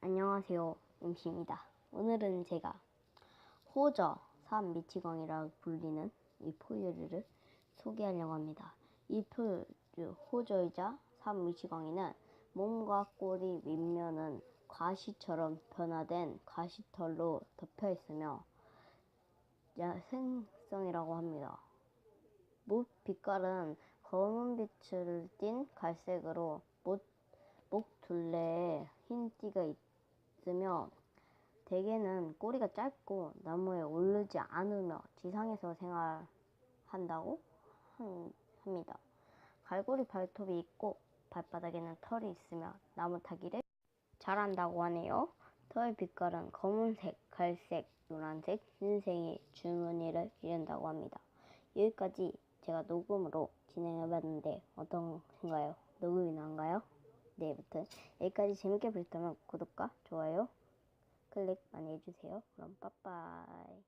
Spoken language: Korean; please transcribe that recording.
안녕하세요. 임시입니다. 오늘은 제가 호저 산 미치광이라고 불리는 이 포유류를 소개하려고 합니다. 이 포유류 호저이자 산 미치광이는 몸과 꼬리 윗면은 가시처럼 변화된 가시털로 덮여 있으며 야생성이라고 합니다. 목 빛깔은 검은 빛을 띤 갈색으로 목, 목 둘레에 흰 띠가 있으며 대개는 꼬리가 짧고 나무에 오르지 않으며 지상에서 생활한다고 한- 합니다. 갈고리 발톱이 있고 발바닥에는 털이 있으며 나무 타기를 잘한다고 하네요. 털의 빛깔은 검은색, 갈색, 노란색, 흰색의 줄무늬를 이룬다고 합니다. 여기까지 제가 녹음으로 진행해봤는데 어떤가요? 녹음이 나은가요? 네, 아무튼 여기까지 재밌게 보셨다면 구독과 좋아요 클릭 많이 해주세요. 그럼 빠빠이.